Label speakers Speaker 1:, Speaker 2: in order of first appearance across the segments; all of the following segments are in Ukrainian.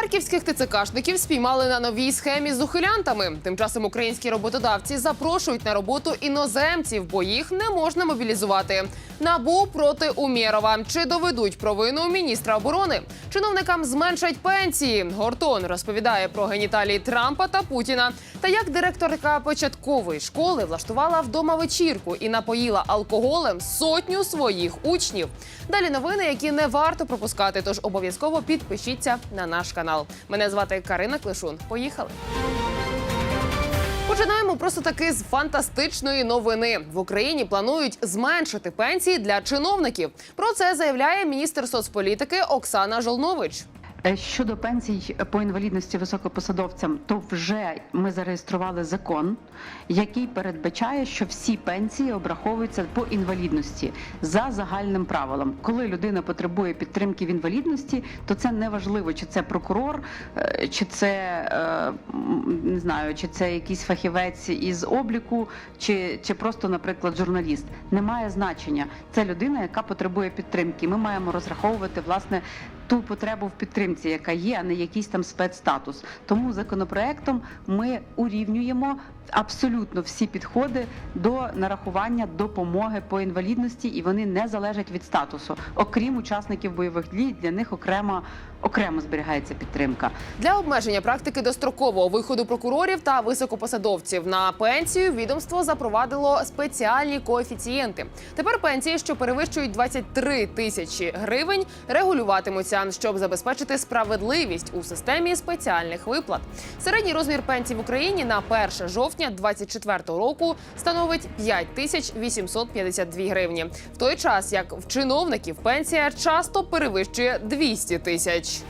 Speaker 1: Харківських ТЦКшників спіймали на новій схемі з ухилянтами. Тим часом українські роботодавці запрошують на роботу іноземців, бо їх не можна мобілізувати. Набу проти Умєрова. Чи доведуть провину міністра оборони? Чиновникам зменшать пенсії. Гортон розповідає про геніталії Трампа та Путіна. Та як директорка початкової школи влаштувала вдома вечірку і напоїла алкоголем сотню своїх учнів. Далі новини, які не варто пропускати. Тож обов'язково підпишіться на наш канал. Мене звати Карина Клишун. Поїхали. Починаємо просто таки з фантастичної новини. В Україні планують зменшити пенсії для чиновників. Про це заявляє міністр соцполітики Оксана Жолнович.
Speaker 2: Е, Щодо пенсій по інвалідності високопосадовцям, то вже ми зареєстрували закон, який передбачає, що всі пенсії обраховуються по інвалідності за загальним правилом. Коли людина потребує підтримки в інвалідності, то це не важливо, чи це прокурор, е, чи це е, не знаю, чи це якийсь фахівець із обліку, чи, чи просто, наприклад, журналіст. Немає значення. Це людина, яка потребує підтримки. Ми маємо розраховувати власне ту потребу в підтримці, яка є, а не якийсь там спецстатус. Тому законопроектом ми урівнюємо абсолютно всі підходи до нарахування допомоги по інвалідності, і вони не залежать від статусу. Окрім учасників бойових дій, для них окремо окремо зберігається підтримка.
Speaker 1: Для обмеження практики дострокового виходу прокурорів та високопосадовців на пенсію відомство запровадило спеціальні коефіцієнти. Тепер пенсії, що перевищують 23 тисячі гривень, регулюватимуться, щоб забезпечити справедливість у системі спеціальних виплат. Середній розмір пенсій в Україні на 1 жовтня 2024 року становить 5 тисяч 852 гривні. В той час як в чиновників пенсія часто перевищує 200 тисяч.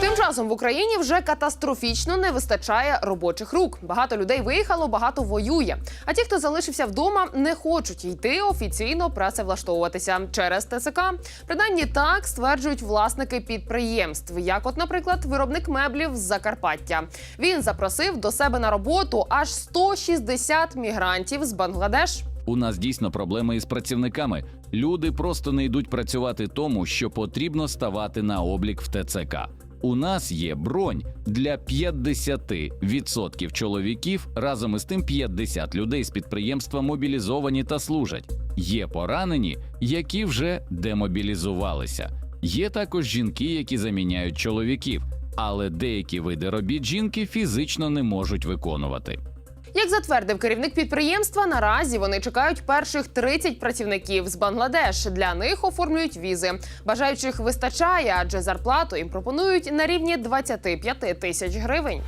Speaker 1: Тим часом в Україні вже катастрофічно не вистачає робочих рук. Багато людей виїхало, багато воює. А ті, хто залишився вдома, не хочуть йти офіційно працевлаштовуватися через ТСК. Принаймні так стверджують власники підприємств, як, от, наприклад, виробник меблів з Закарпаття. Він запросив до себе на роботу аж 160 мігрантів з Бангладеш.
Speaker 3: У нас дійсно проблеми із працівниками. Люди просто не йдуть працювати тому, що потрібно ставати на облік в ТЦК. У нас є бронь для 50% чоловіків, разом із тим 50 людей з підприємства мобілізовані та служать. Є поранені, які вже демобілізувалися. Є також жінки, які заміняють чоловіків, але деякі види робіт жінки фізично не можуть виконувати.
Speaker 1: Як затвердив керівник підприємства, наразі вони чекають перших 30 працівників з Бангладеш. Для них оформлюють візи. Бажаючих вистачає, адже зарплату їм пропонують на рівні 25 тисяч гривень.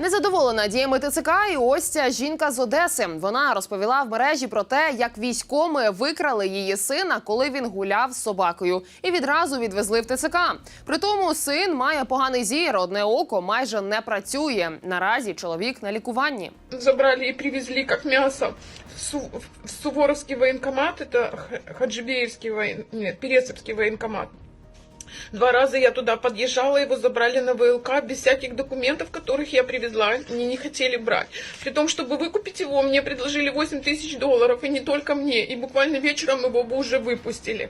Speaker 1: Незадоволена діями ТЦК і ось ця жінка з Одеси. Вона розповіла в мережі про те, як військоми викрали її сина, коли він гуляв з собакою, і відразу відвезли в ТЦК. Притому син має поганий зір, одне око майже не працює. Наразі чоловік на лікуванні.
Speaker 4: забрали и привезли как мясо в, Су- в Суворовский военкомат, это Х- Хаджибеевский воен... нет, Пересыпский военкомат. Два раза я туда подъезжала, его забрали на ВЛК без всяких документов, которых я привезла, они не хотели брать. При том, чтобы выкупить его, мне предложили 8 тысяч долларов, и не только мне, и буквально вечером его бы уже выпустили.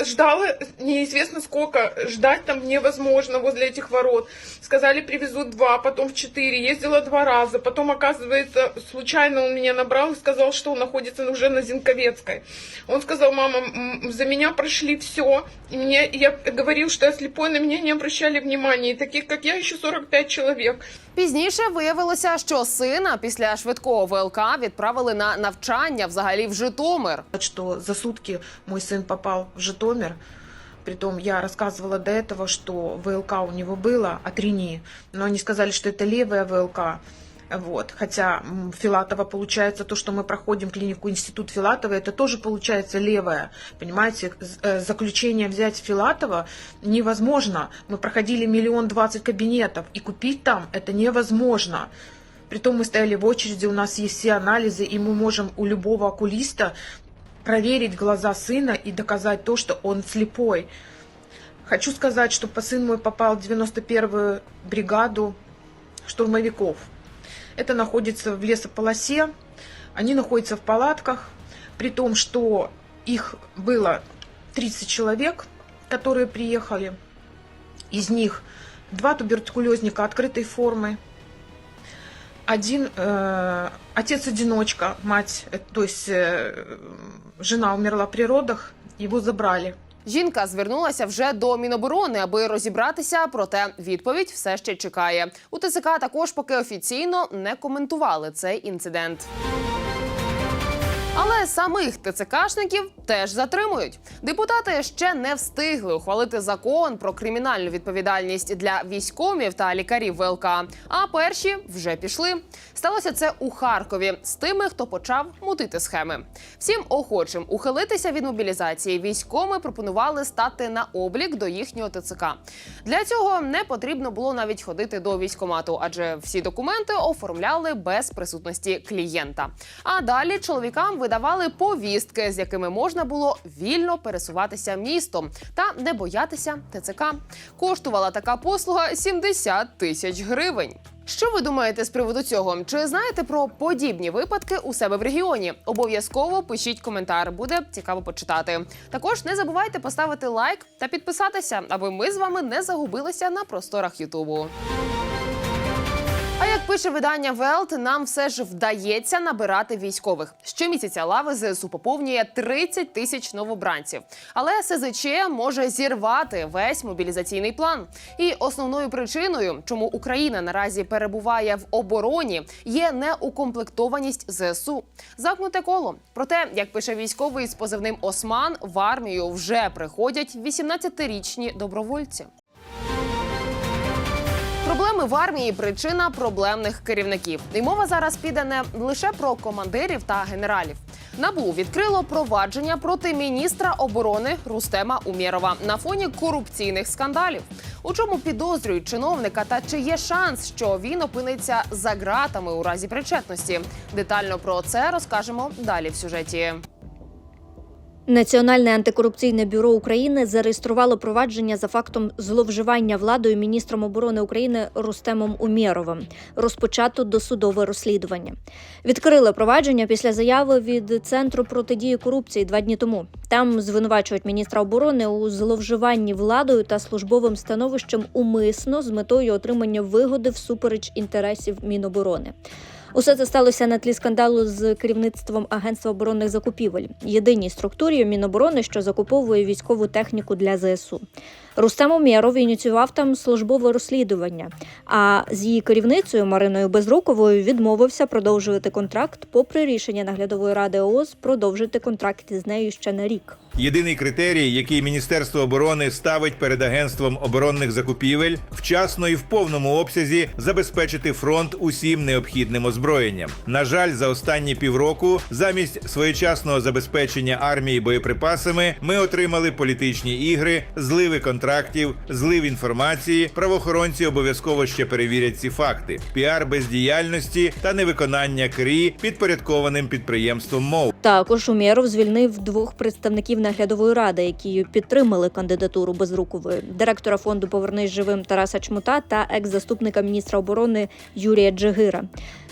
Speaker 4: Э, э, Ждала неизвестно сколько, ждать там невозможно возле этих ворот. Сказали, привезут два, потом в четыре. Ездила два раза. Потом, оказывается, случайно он меня набрал и сказал, что он находится уже на Зинковецкой. Он сказал, мама, м, за меня прошли все. И мне, я говорил, что я слепой, на меня не обращали внимания. И таких, как я, еще 45 человек.
Speaker 1: Пізніше виявилося, що сина після швидкого ВЛК відправили на навчання взагалі в Житомир.
Speaker 5: что за сутки мой сын попал в Житомир. Притом я рассказывала до этого, что ВЛК у него было от РИНИ, но они сказали, что это левая ВЛК. Вот. Хотя Филатова получается, то, что мы проходим клинику Институт Филатова, это тоже получается левая. Понимаете, э, заключение взять Филатова невозможно. Мы проходили миллион двадцать кабинетов, и купить там это невозможно. Притом мы стояли в очереди, у нас есть все анализы, и мы можем у любого окулиста проверить глаза сына и доказать то, что он слепой. Хочу сказать, что по- сын мой попал в 91-ю бригаду штурмовиков. Это находится в лесополосе. Они находятся в палатках, при том, что их было 30 человек, которые приехали. Из них два туберкулезника открытой формы, один э, отец-одиночка, мать, э, то есть э, жена умерла при родах, его забрали.
Speaker 1: Жінка звернулася вже до Міноборони, аби розібратися, проте відповідь все ще чекає. У ТЦК також поки офіційно не коментували цей інцидент. Самих ТЦКшників теж затримують. Депутати ще не встигли ухвалити закон про кримінальну відповідальність для військомів та лікарів ВЛК. А перші вже пішли. Сталося це у Харкові з тими, хто почав мутити схеми. Всім охочим ухилитися від мобілізації військоми пропонували стати на облік до їхнього ТЦК. Для цього не потрібно було навіть ходити до військомату, адже всі документи оформляли без присутності клієнта. А далі чоловікам видавали повістки, з якими можна було вільно пересуватися містом та не боятися ТЦК. Коштувала така послуга 70 тисяч гривень. Що ви думаєте з приводу цього? Чи знаєте про подібні випадки у себе в регіоні? Обов'язково пишіть коментар, буде цікаво почитати. Також не забувайте поставити лайк та підписатися, аби ми з вами не загубилися на просторах Ютубу. Як пише видання Велт, нам все ж вдається набирати військових. Щомісяця лави ЗСУ поповнює 30 тисяч новобранців. Але СЗЧ може зірвати весь мобілізаційний план. І основною причиною, чому Україна наразі перебуває в обороні, є неукомплектованість ЗСУ. Замкнуте коло. Проте, як пише військовий з позивним Осман, в армію вже приходять 18-річні добровольці. Проблеми в армії причина проблемних керівників. І мова зараз піде не лише про командирів та генералів. Набу відкрило провадження проти міністра оборони Рустема Умєрова на фоні корупційних скандалів. У чому підозрюють чиновника та чи є шанс, що він опиниться за ґратами у разі причетності? Детально про це розкажемо далі в сюжеті.
Speaker 6: Національне антикорупційне бюро України зареєструвало провадження за фактом зловживання владою міністром оборони України Рустемом Умєровим. Розпочато досудове розслідування. Відкрили провадження після заяви від центру протидії корупції два дні тому. Там звинувачують міністра оборони у зловживанні владою та службовим становищем умисно з метою отримання вигоди всупереч інтересів Міноборони. Усе це сталося на тлі скандалу з керівництвом Агентства оборонних закупівель, єдиній структурі Міноборони, що закуповує військову техніку для ЗСУ. Рустем Умєров ініціював там службове розслідування. А з її керівницею Мариною Безруковою відмовився продовжувати контракт, попри рішення наглядової ради ООС продовжити контракт із нею ще на рік.
Speaker 7: Єдиний критерій, який Міністерство оборони ставить перед агентством оборонних закупівель, вчасно і в повному обсязі забезпечити фронт усім необхідним озброєнням. На жаль, за останні півроку, замість своєчасного забезпечення армії боєприпасами, ми отримали політичні ігри, зливи контрактів, злив інформації. Правоохоронці обов'язково ще перевірять ці факти: піар бездіяльності та невиконання КРІ підпорядкованим підприємством МОВ.
Speaker 6: Також Умєров звільнив двох представників наглядової ради, які підтримали кандидатуру Безрукової: директора фонду Повернись живим Тараса Чмута та екс-заступника міністра оборони Юрія Джигира.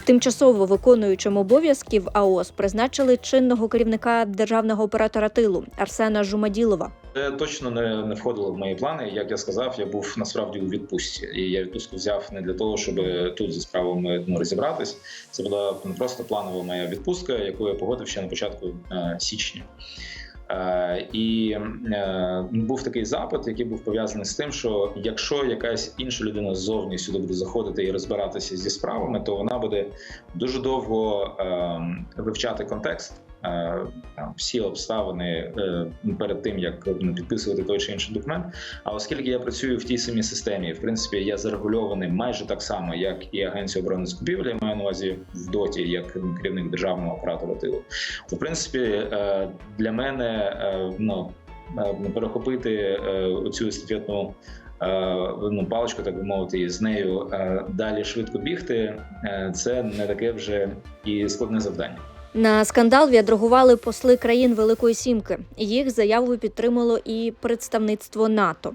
Speaker 6: Тимчасово виконуючим обов'язків АОС призначили чинного керівника державного оператора тилу Арсена Жумаділова.
Speaker 8: Це точно не, не входило в мої плани. Як я сказав, я був насправді у відпустці, і я відпустку взяв не для того, щоб тут зі справами ну, розібратись. Це була ну, просто планова моя відпустка, яку я погодив ще на початку е, січня. Е, і е, був такий запит, який був пов'язаний з тим, що якщо якась інша людина ззовні сюди буде заходити і розбиратися зі справами, то вона буде дуже довго е, вивчати контекст. Е, Там всі обставини е, перед тим, як ну, підписувати той чи інший документ. А оскільки я працюю в тій самій системі, в принципі, я зарегульований майже так само, як і Агенція оборони закупівлі, я маю на увазі в доті, як керівник державного оператора тилу. То в принципі е, для мене ну, перехопити цю естафетну ну, паличку, так би мовити, і з нею далі швидко бігти. Це не таке вже і складне завдання.
Speaker 6: На скандал відреагували посли країн Великої Сімки. Їх заяву підтримало і представництво НАТО.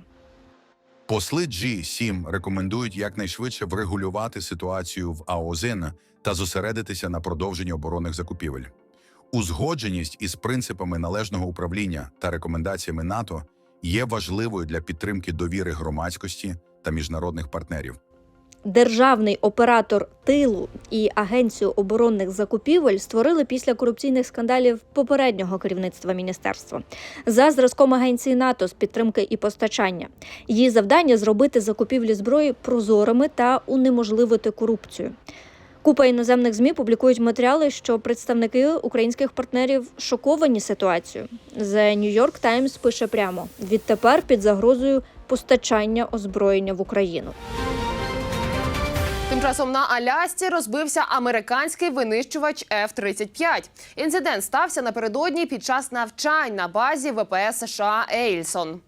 Speaker 9: Посли G7 рекомендують якнайшвидше врегулювати ситуацію в АОЗН та зосередитися на продовженні оборонних закупівель. Узгодженість із принципами належного управління та рекомендаціями НАТО є важливою для підтримки довіри громадськості та міжнародних партнерів.
Speaker 6: Державний оператор тилу і агенцію оборонних закупівель створили після корупційних скандалів попереднього керівництва міністерства за зразком агенції НАТО з підтримки і постачання. Її завдання зробити закупівлі зброї прозорими та унеможливити корупцію. Купа іноземних змі публікують матеріали, що представники українських партнерів шоковані ситуацією. The New York Times пише прямо: відтепер під загрозою постачання озброєння в Україну.
Speaker 1: Часом на Алясці розбився американський винищувач F-35. Інцидент стався напередодні під час навчань на базі ВПС США Ейльсон.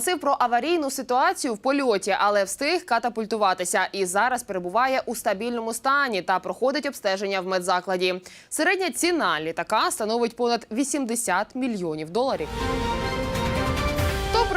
Speaker 1: Оголосив про аварійну ситуацію в польоті, але встиг катапультуватися і зараз перебуває у стабільному стані та проходить обстеження в медзакладі. Середня ціна літака становить понад 80 мільйонів доларів.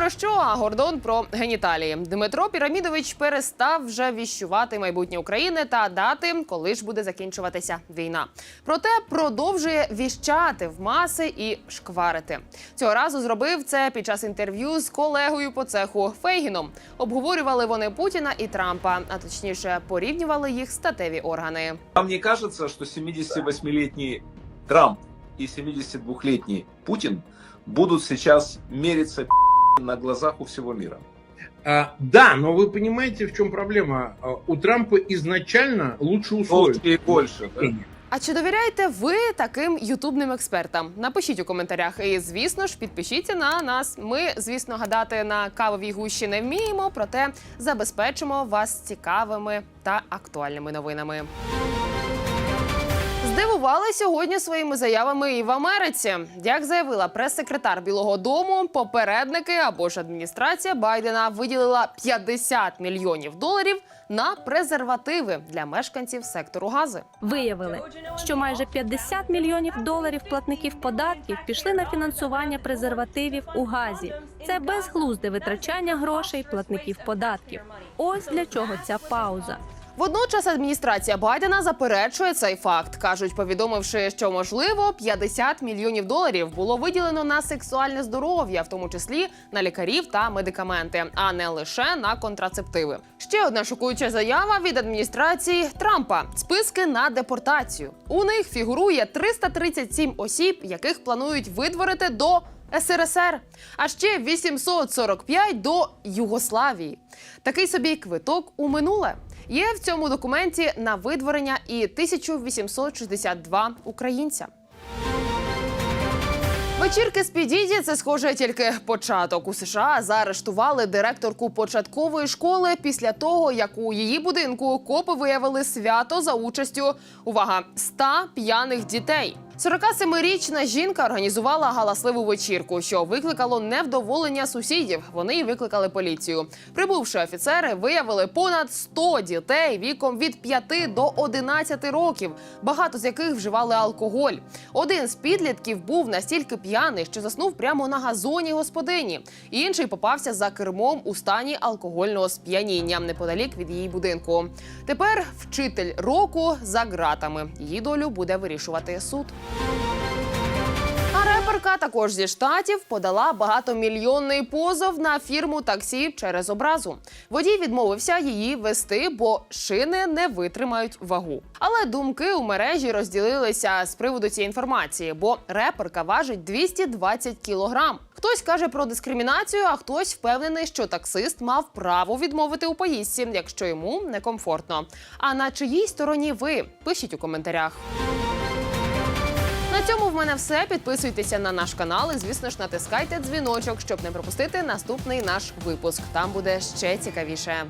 Speaker 1: Про що, а Гордон про геніталії. Дмитро Пірамідович перестав вже віщувати майбутнє України та дати, коли ж буде закінчуватися війна. Проте продовжує віщати в маси і шкварити. Цього разу зробив це під час інтерв'ю з колегою по цеху Фейгіном. Обговорювали вони Путіна і Трампа, а точніше порівнювали їх статеві органи.
Speaker 10: Вам не кажется, что 78-летний Трамп и 72-летний Путин будут сейчас мериться на глазах у всего мира?
Speaker 11: А, да, но вы понимаете, в чем проблема? У Трампа изначально лучше условия.
Speaker 10: И больше, да?
Speaker 1: А чи довіряєте ви таким ютубним експертам? Напишіть у коментарях. І звісно ж, підпишіться на нас. Ми, звісно, гадати на кавовій гущі не вміємо, проте забезпечимо вас цікавими та актуальними новинами. Здивували сьогодні своїми заявами і в Америці. Як заявила прес-секретар Білого Дому, попередники або ж адміністрація Байдена виділила 50 мільйонів доларів на презервативи для мешканців сектору Гази.
Speaker 12: Виявили, що майже 50 мільйонів доларів платників податків пішли на фінансування презервативів у газі. Це безглузде витрачання грошей платників податків. Ось для чого ця пауза.
Speaker 1: Водночас адміністрація Байдена заперечує цей факт, кажуть, повідомивши, що можливо 50 мільйонів доларів було виділено на сексуальне здоров'я, в тому числі на лікарів та медикаменти, а не лише на контрацептиви. Ще одна шокуюча заява від адміністрації Трампа: списки на депортацію. У них фігурує 337 осіб, яких планують видворити до. СРСР, а ще 845 до Югославії. Такий собі квиток у минуле. Є в цьому документі на видворення і 1862 українця. Вечірки з підіді це схоже тільки початок. У США заарештували директорку початкової школи після того, як у її будинку копи виявили свято за участю увага 100 п'яних дітей. 47-річна жінка організувала галасливу вечірку, що викликало невдоволення сусідів. Вони викликали поліцію. Прибувши офіцери, виявили понад 100 дітей віком від 5 до 11 років, багато з яких вживали алкоголь. Один з підлітків був настільки п'яний, що заснув прямо на газоні господині. Інший попався за кермом у стані алкогольного сп'яніння неподалік від її будинку. Тепер вчитель року за ґратами. Її долю буде вирішувати суд. А реперка також зі штатів подала багатомільйонний позов на фірму таксі через образу. Водій відмовився її вести, бо шини не витримають вагу. Але думки у мережі розділилися з приводу цієї інформації, бо реперка важить 220 кілограм. Хтось каже про дискримінацію, а хтось впевнений, що таксист мав право відмовити у поїздці, якщо йому некомфортно. А на чиїй стороні ви? Пишіть у коментарях. Цьому в мене все. Підписуйтеся на наш канал і, звісно ж, натискайте дзвіночок, щоб не пропустити наступний наш випуск. Там буде ще цікавіше.